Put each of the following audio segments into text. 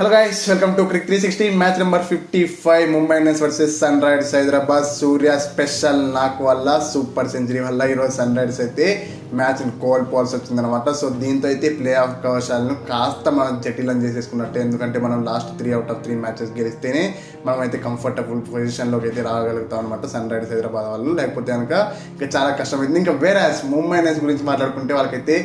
Hello guys welcome to Cric three sixty match number fifty five Mumbai Indians versus Sunrisers Hyderabad Surya special నాకు వల్ల super century వల్ల ఈరోజు Sunrisers అయితే match కోల్పోవాల్సి వచ్చిందనమాట so దీంతో అయితే ప్లే ఆఫ్ అవకాశాలను కాస్త మనం జటిలం చేసేసుకున్నట్టే. ఎందుకంటే మనం last three out of three matches గెలిస్తేనే మనం అయితే కంఫర్టబుల్ పొజిషన్లోకి అయితే రాగలుగుతాం అనమాట సన్ రైజర్స్ హైదరాబాద్ వాళ్ళు. లేకపోతే కనుక ఇంకా చాలా కష్టమైంది. ఇంకా వేరే ముంబై ఇండియన్స్ గురించి మాట్లాడుకుంటే వాళ్ళకైతే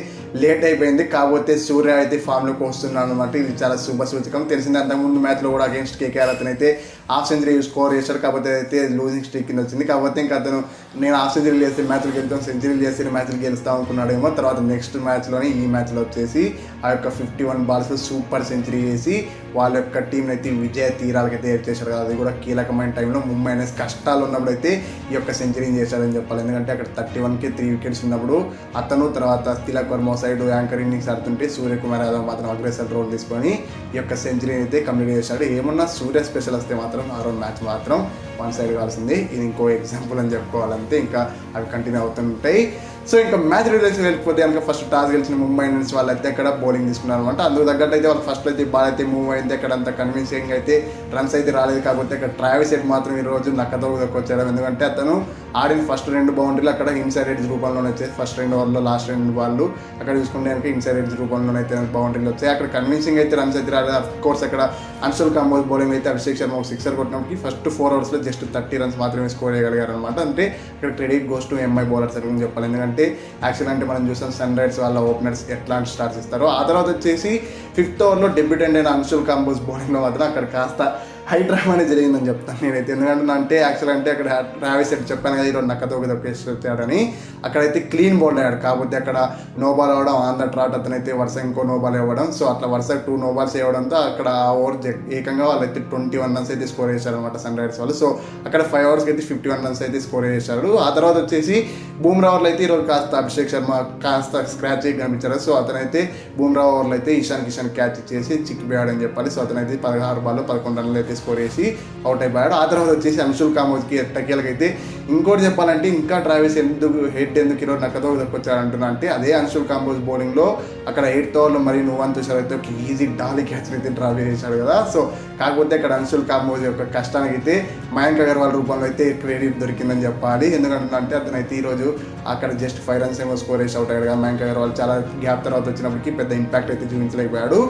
లేట్ అయిపోయింది. కాకపోతే సూర్య అయితే ఫామ్లోకి వస్తున్నాడు అనమాట ఇది చాలా శుభ సూచకం. తెలిసింది అంతకుముందు మ్యాచ్లో కూడా అగేన్స్ట్ కేకేఆర్ అతను అయితే హాఫ్ సెంచరీ స్కోర్ చేశాడు. కాకపోతే అయితే లూజింగ్ స్ట్రీక్ కింద వచ్చింది. కాకపోతే ఇంకా అతను నేను హాఫ్ సెంచరీ చేస్తే మ్యాచ్లు గెలుస్తాను సెంచరీలు చేస్తే మ్యాచ్లు గెలుస్తాం అనుకున్నాడేమో తర్వాత నెక్స్ట్ మ్యాచ్లోనే ఈ మ్యాచ్లో వచ్చేసి ఆ యొక్క ఫిఫ్టీ వన్ బాల్స్లో సూపర్ సెంచరీ చేసి వాళ్ళ యొక్క టీంని అయితే విజయ తీరాలకైతే చేశారు కదా. అది కూడా కీలకమైన టైంలో ముంబై అనేసి కష్టాలు ఉన్నప్పుడు అయితే ఈ యొక్క సెంచరీని చేశాడని చెప్పాలి. ఎందుకంటే అక్కడ థర్టీ వన్కి త్రీ వికెట్స్ ఉన్నప్పుడు అతను తర్వాత Tilak Varma side anchor innings ఆడుతుంటే సూర్యకుమార్ యాదవ్ మాత్రం అగ్రెసర్ రోల్ తీసుకొని ఈ యొక్క సెంచరీని అయితే కంప్లీట్ చేశాడు. ఏమన్నా సూర్య స్పెషల్ వస్తే మాత్రం ఆ రోజు మ్యాచ్ మాత్రం వన్ సైడ్ కావాల్సింది. ఇది ఇంకో ఎగ్జాంపుల్ అని చెప్పుకోవాలంటే ఇంకా అవి కంటిన్యూ అవుతుంటాయి. సో ఇంకా మ్యాచ్ రిలేషన్ వెళ్ళిపోతే కనుక ఫస్ట్ టాస్ గెలిచిన ముంబై ఇండియన్స్ వాళ్ళు అయితే అక్కడ బౌలింగ్ తీసుకున్నారు అనమాట అందుకు తగ్గట్టు అయితే వాళ్ళు ఫస్ట్ అయితే బాల్ అయితే మూవ్ అయింది. అక్కడ అంత కన్విన్సింగ్ అయితే రన్స్ అయితే రాలేదు. కాకపోతే అక్కడ ట్రావెల్ సెట్ మాత్రం ఈ రోజు నక్కతో వచ్చాడు ఎందుకంటే అతను ఆడిన ఫస్ట్ రెండు బౌండరీలు అక్కడ ఇన్సైడ్ ఎడ్జ్ రూపంలోనే వచ్చాయి. ఫస్ట్ రెండు ఓవర్లో లాస్ట్ రెండు బాళ్ళు అక్కడ చూసుకుంటే కనుక ఇన్సైడ్ ఎడ్జ్ రూపంలోనే అయితే బౌండరీలు వచ్చాయి. అక్కడ కన్విన్సింగ్ అయితే రన్స్ అయితే రాలేదు. అఫ్ కోర్స్ అక్కడ అన్సుల్ కంబోజ్ బౌలింగ్ అయితే అభిషేక్ శర్మ ఒక సిక్సర్ కొట్టినప్పటికి ఫస్ట్ ఫోర్ అవర్స్లో జస్ట్ థర్టీ రన్స్ మాత్రమే స్కోర్ చేయగలిగారు అనమాట అంటే ఇక్కడ credit goes to MI bowlers అని చెప్పాలి. ఎందుకంటే యాక్చువల్ అంటే మనం చూసాం సన్ రైజర్స్ వాళ్ళ ఓపెనర్స్ ఎట్లాంటి స్టార్స్ ఇస్తారో. ఆ తర్వాత వచ్చేసి ఫిఫ్త్ ఓవర్లో డెబ్యూటెంట్ అయిన అంశుల్ కాంబోస్ బౌలింగ్లో మాత్రం అక్కడ కాస్త హై డ్రామా అనేది జరిగిందని చెప్తాను నేనైతే. ఎందుకంటే అంటే యాక్చువల్ అంటే అక్కడ ట్రావెల్స్ సెట్ చెప్పాను కదా ఈరోజు నక్కతో దొరికేసి వచ్చాడని అక్కడైతే క్లీన్ బౌల్ అయ్యాడు. కాకపోతే అక్కడ నో బాల్ అవ్వడం ఆన్ ద ట్రాట్ అతనైతే వరుస ఇంకో నో బాల్ ఇవ్వడం. సో అట్లా వరుస టూ నో బాల్స్ ఇవ్వడంతో అక్కడ ఆ ఓవర్ ఏకంగా వాళ్ళైతే ట్వంటీ వన్ రన్స్ అయితే స్కోర్ చేశారు అనమాట సన్ రైజర్స్ వాళ్ళు. సో అక్కడ ఫైవ్ అవర్స్కి అయితే ఫిఫ్టీ వన్ రన్స్ అయితే స్కోర్ చేశారు. ఆ తర్వాత వచ్చేసి బూమ్రా ఓవర్లు అయితే ఈరోజు కాస్త అభిషేక్ శర్మ కాస్త స్క్రాచ్ కనిపించారు. సో అతనైతే బూమ్రా ఓవర్లు అయితే ఇషాన్ కిషన్ క్యాచ్ ఇచ్చేసి చిక్కిపోయాడు అని చెప్పాలి. సో అతనైతే పదహారు బాల్ పదకొండు రన్లు అయితే స్కోర్ చేసి అవుట్ అయిపోయాడు. ఆ తర్వాత వచ్చేసి అంశుల్ కామోజ్కి ఎట్టకేలకైతే ఇంకోటి చెప్పాలంటే ఇంకా ట్రావెల్స్ ఎందుకు హెడ్ ఎందుకు ఈరోజు నక్కతో వచ్చాడు అంటే అదే అంశుల్ కాంబోజ్ బౌలింగ్లో అక్కడ ఎయిట్ ఓవర్లు మరి నువ్వు తుషార్ అయితే ఒక ఈజీ డాలి క్యాచ్ అయితే డ్రావ్ చేశాడు కదా. సో కాకపోతే అక్కడ అంశుల్ కాంబోజ్ యొక్క కష్టానికి అయితే మయాంక్ అగర్వాల్ రూపంలో అయితే క్రెడిట్ దొరికిందని చెప్పాలి. ఎందుకంటే అతను అయితే ఈరోజు అక్కడ జస్ట్ ఫైవ్ రన్స్ ఏమో స్కోర్ వేసి అవుట్ అయ్యాడు కదా మయాంక్ అగర్వాల్. చాలా గ్యాప్ తర్వాత వచ్చినప్పటికీ పెద్ద ఇంపాక్ట్ అయితే చూపించలేకపోయాడు.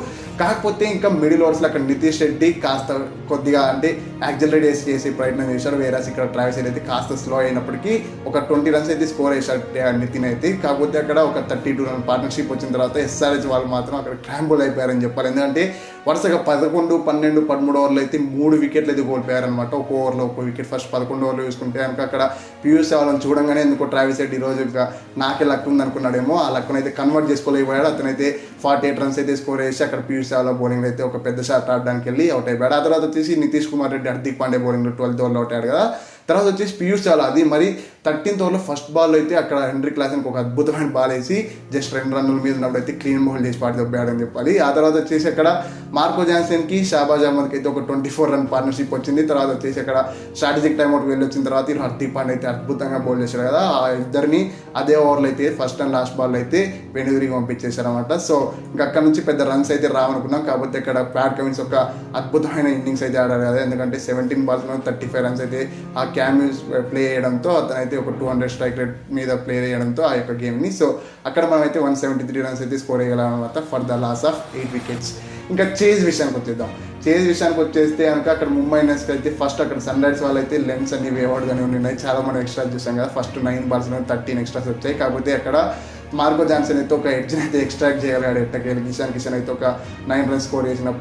కాకపోతే ఇంకా మిడిల్ ఓవర్స్లో అక్కడ నితీష్ రెడ్డి కాస్త కొద్దిగా అంటే యాక్సిలరేట్ చేసి చేసే ప్రయత్నం చేశాడు. వేరే ఇక్కడ ట్రావెల్స్ అయితే కాస్త స్లో అయినప్పటికీ ఒక ట్వంటీ రన్స్ అయితే స్కోర్ చేశాడు నితిన్ అయితే. కాకపోతే అక్కడ ఒక థర్టీ టూ రన్ పార్ట్నర్షిప్ వచ్చిన తర్వాత ఎస్ఆర్హెచ్ వాళ్ళు మాత్రం అక్కడ క్రాంబుల్ అయిపోయారని చెప్పాలి. ఎందుకంటే వరుసగా పదకొండు పన్నెండు పదమూడు ఓవర్లు అయితే మూడు వికెట్లు అయితే కోల్పోయారనమాట ఒక ఓవర్లో ఒక వికెట్ ఫస్ట్ పదకొండు ఓవర్లు చూసుకుంటే కనుక అక్కడ పీయూష్ వాళ్ళని చూడంగానే ఎందుకో ట్రావెల్స్ అయితే ఈరోజు ఇంకా నాకే లక్ ఉంది అనుకున్నాడేమో ఆ లక్ను అయితే కన్వర్ట్ చేసుకోలేకపోయాడు. అతనైతే ఫార్టీ ఎయిట్ రన్స్ అయితే స్కోర్ చేసి అక్కడ పీయూష్ చావ్లా బౌలింగ్ అయితే ఒక పెద్ద షాట్ ఆడడానికి వెళ్ళి అవుట్ అయిపోయాడు. ఆ తర్వాత వచ్చేసి నితీష్ కుమార్ రెడ్డి హార్దిక్ పాండే బౌలింగ్లో ట్వెల్త్ ఓవర్లో అవుట్ అయ్యాడు కదా. తర్వాత వచ్చేసి పీయూష్ చావ్లా అది మరి థర్టీన్త్ ఓవర్లో ఫస్ట్ బాల్ అయితే అక్కడ హెన్రీ క్లాసన్కి ఒక అద్భుతమైన బాల్ వేసి జస్ట్ రెండు రన్నుల మీద ఉన్నప్పుడు అయితే క్లీన్ బౌల్ చేసి పాటి దొబ్బాడని చెప్పాలి. ఆ తర్వాత వచ్చేసి అక్కడ మార్కో జాన్సన్కి షాబాజ్ అహ్మద్కి అయితే ఒక ట్వంటీ ఫోర్ రన్ పార్ట్నర్షిప్ వచ్చింది. తర్వాత వచ్చేసి అక్కడ స్ట్రాటజిక్ టైం అవుట్ వెళ్ళి వచ్చిన తర్వాత ఈ హర్దీప్ పాండే అయితే అద్భుతంగా బౌల్ చేశారు కదా. ఆ ఇద్దరిని అదే ఓవర్లో అయితే ఫస్ట్ అండ్ లాస్ట్ బాల్ అయితే వెనుదిరిగి పంపించేశారు అనమాట సో ఇంకా అక్కడ నుంచి పెద్ద రన్స్ అయితే రావనుకున్నాం. కాకపోతే ఇక్కడ ప్యాట్ కమిన్స్ ఒక అద్భుతమైన ఇన్నింగ్స్ అయితే ఆడారు కదా. ఎందుకంటే seventeen balls thirty five runs అయితే ఆ క్యామ్యూస్ ప్లే చేయడంతో అతనైతే ఒక టూ హండ్రెడ్ స్ట్రైక్ రేట్ మీద ప్లే చేయడంతో ఆ యొక్క గేమ్ని. సో అక్కడ మనం అయితే వన్ సెవెంటీ త్రీ రన్స్ అయితే స్కోర్ చేయగలం అనమాట for the loss of eight wickets. ఇంకా చేజ్ విషయానికి వచ్చేద్దాం. చేజ్ విషయానికి వచ్చేస్తే కనుక అక్కడ ముంబై ఇండియన్స్కి అయితే ఫస్ట్ అక్కడ సన్ రైజర్స్ వాళ్ళు అయితే లెన్స్ అన్ని వేవాడుగానే ఉన్నాయి చాలా మనం ఎక్స్ట్రా చూసాం కదా first nine balls thirteen extras వచ్చాయి. కాకపోతే అక్కడ మార్గో జాన్సన్ అయితే ఒక ఎడ్జ్ని అయితే ఎక్స్ట్రాక్ట్ చేయగలిగాడు ఎట్టకేలు కిషాన్ కిషన్ అయితే ఒక నైన్ రన్స్ స్కోర్ చేసిన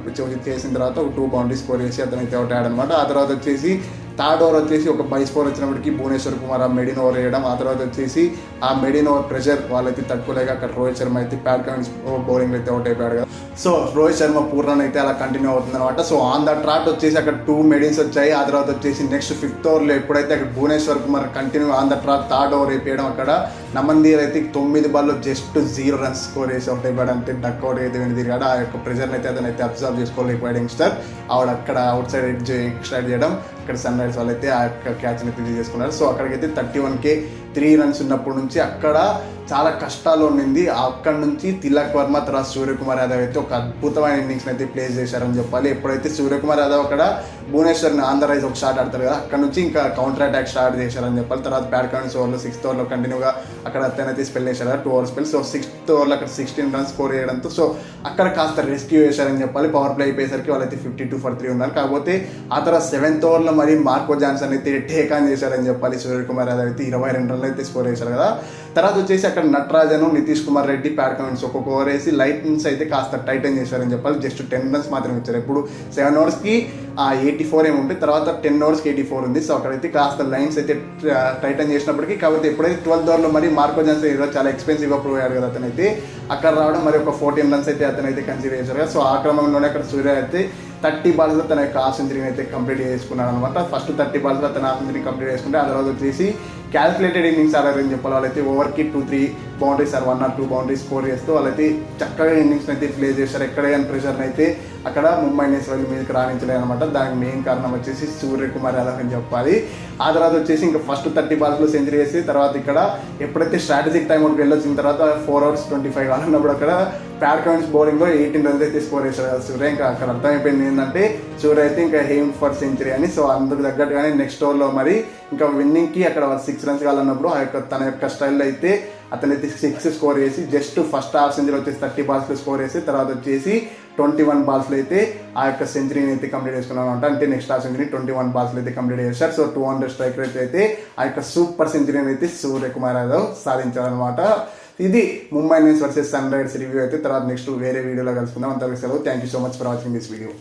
చేసిన తర్వాత ఒక టూ బౌండరీ స్కోర్ చేసి అతను అయితే అవుట్ ఆడనమాట ఆ తర్వాత వచ్చేసి థర్డ్ ఓవర్ వచ్చేసి ఒక బై ఫోర్ వచ్చినప్పటికీ భువనేశ్వర్ కుమార్ ఆ మెడిన్ ఓవర్ వేయడం ఆ తర్వాత వచ్చేసి ఆ మెడిన్ ఓవర్ ప్రెషర్ వాళ్ళైతే తట్టుకోలేక అక్కడ రోహిత్ శర్మ అయితే ప్యాడ్ కమిన్స్ బౌలింగ్ అయితే అవుట్ అయిపోయాడు కదా. సో రోహిత్ శర్మ పూర్ణ అయితే అలా కంటిన్యూ అవుతుంది అనమాట సో ఆన్ ద ట్రాట్ వచ్చేసి అక్కడ టూ మెడిన్స్ వచ్చాయి. ఆ తర్వాత వచ్చేసి నెక్స్ట్ ఫిఫ్త్ ఓవర్లో ఎప్పుడైతే అక్కడ Bhuvneshwar Kumar continue on the trot third over అయిపోయడం అక్కడ నమందీర్ అయితే తొమ్మిది బాల్లో జస్ట్ జీరో రన్స్ స్కోర్ చేసి అవుట్ అయిపోయాడు అంటే డక్ అవుట్ అయితే వెండి తిరిగాడు ఆ యొక్క ప్రెజర్ని అయితే అతను అయితే అబ్జర్వ్ చేసుకోలేకపోయాడు యంగ్స్టర్ ఆవిడ అక్కడ అవుట్ సైడ్ ఎడ్జ్ ఎక్స్ట్రాక్ట్ చేయడం అక్కడ సన్ రైజర్స్ వాళ్ళు అయితే ఆ యొక్క క్యాచ్ని అయితే చేసుకున్నారు సో అక్కడికైతే థర్టీ వన్ కే త్రీ రన్స్ ఉన్నప్పటి నుంచి అక్కడ చాలా కష్టాలు ఉండింది. అక్కడ నుంచి తిలక్ వర్మ తర్వాత సూర్యకుమార్ యాదవ్ అయితే ఒక అద్భుతమైన ఇన్నింగ్స్ అయితే ప్లే చేశారని చెప్పాలి. ఎప్పుడైతే సూర్యకుమార్ యాదవ్ అక్కడ భువనేశ్వర్ని ఆంధ్ర రైజ్ ఒక షాట్ ఆడతారు కదా అక్కడ నుంచి ఇంకా కౌంటర్ అటాక్ స్టార్ట్ చేశారని చెప్పాలి. తర్వాత బ్యాట్ కౌంట్స్ ఓవర్లో సిక్స్త్ ఓవర్లో కంటిన్యూగా అక్కడ అతనైతే స్పెల్ చేశారు two over spell so sixth ఓవర్లో అక్కడ సిక్స్టీన్ రన్స్ స్కోర్ చేయడంతో సో అక్కడ కాస్త రెస్క్యూ చేశారని చెప్పాలి. పవర్ ప్లే అయిపోయేసరికి వాళ్ళైతే ఫిఫ్టీ టూ ఫర్ త్రీ ఉన్నారు. కాకపోతే ఆ తర్వాత సెవెంత్ ఓవర్లో మరి మార్కో జాన్సన్ అయితే టేక్ ఆన్ చేశారని చెప్పాలి. సూర్యకుమార్ యాదవ్ అయితే ఇరవై రెండు రన్లు అయితే స్కోర్ చేశారు కదా. తర్వాత వచ్చేసి అక్కడ నటరాజను నితీష్ కుమార్ రెడ్డి ప్యాడ్ కౌంట్స్ ఒక్కొక్క ఓవర్ వేసి లైట్స్ అయితే కాస్త టైటన్ చేశారని చెప్పాలి. జస్ట్ టెన్ రన్స్ మాత్రమే ఇచ్చారు. ఇప్పుడు సెవెన్ ఓవర్స్కి ఆ ఎయిటీ ఫోర్ ఏమి ఉంటుంది. తర్వాత టెన్ ఓవర్స్కి ఎయిటీ ఫోర్ ఉంది. సో అక్కడైతే కాస్త లైన్స్ అయితే టైటన్ చేసినప్పటికీ కాకపోతే ఎప్పుడైతే ట్వెల్త్ ఓవర్లో మరి మార్కో జాన్సన్ ఈరోజు చాలా ఎక్స్పెన్సివ్గా ప్రూవ్ కదా అతనైతే అక్కడ రావడం మరి ఒక ఫోర్టీన్ రన్స్ అయితే అతనైతే కన్సిడర్ చేశారు కదా. సో ఆ క్రమంలోనే అక్కడ సూర్య అయితే థర్టీ బాల్స్లో తన యొక్క హాఫ్ సెంచరీని అయితే కంప్లీట్ చేసుకున్నాడు అనమాట ఫస్ట్ థర్టీ బాల్స్లో తన హాఫ్ సెంచరీ కంప్లీట్ చేసుకుంటే ఆ తర్వాత వచ్చేసి క్యాల్కులేటెడ్ ఇన్నింగ్స్ ఆడారని చెప్పాలి వాళ్ళైతే ఓవర్కి two three boundaries or one or two boundaries score చేస్తూ వాళ్ళైతే చక్కగా ఇన్నింగ్స్ అయితే ప్లే చేశారు. ఎక్కడ కానీ ప్రెషర్ని అయితే అక్కడ ముంబై ఇండియన్స్ వాళ్ళు మీదకి రాణించలేదు అనమాట దానికి మెయిన్ కారణం వచ్చేసి సూర్యకుమార్ యాదవ్ అని చెప్పాలి. ఆ తర్వాత వచ్చేసి ఇంకా ఫస్ట్ థర్టీ బాల్స్లో సెంచరీ వేసి తర్వాత ఇక్కడ ఎప్పుడైతే స్ట్రాటజిక్ టైం అవుట్ వెళ్ళొచ్చిన తర్వాత ఫోర్ అవర్స్ ట్వంటీ ఫైవ్ అన్నప్పుడు అక్కడ ప్యాడ్ కౌంట్స్ బౌలింగ్లో ఎయిటీన్ రన్స్ అయితే స్కోర్ చేశారు. కదా సూర్య ఇంకా అక్కడ అర్థమైపోయింది ఏంటంటే సూర్య అయితే ఇంకా హేమ్ ఫర్ సెంచరీ అని. సో అందుకు తగ్గట్టుగానే నెక్స్ట్ ఓవర్లో మరి ఇంకా విన్నింగ్కి అక్కడ సిక్స్ రన్స్ కావాలన్నప్పుడు ఆ యొక్క తన యొక్క స్టైల్లో అయితే అతనైతే సిక్స్ స్కోర్ చేసి జస్ట్ ఫస్ట్ హాఫ్ సెంచరీ వచ్చేసి థర్టీ బాల్స్లో స్కోర్ చేసి తర్వాత వచ్చేసి ట్వంటీ వన్ బాల్స్లో అయితే ఆ యొక్క సెంచరీని అయితే కంప్లీట్ చేసుకున్నాను అనమాట అంటే నెక్స్ట్ ఆ సెంచరీ ట్వంటీ వన్ బాల్స్లో అయితే కంప్లీట్ చేశారు. So two hundred strike rate అయితే ఆ యొక్క సూపర్ సెంచరీని అయితే సూర్యకుమార్ యాదవ్ సాధించారనమాట ఇది Mumbai Indians versus sun riders review అయితే తర్వాత నెక్స్ట్ వేరే వీడియోలో కలుసుకుందాం. అంతవరకు సెలవు. Thank you so much for watching this video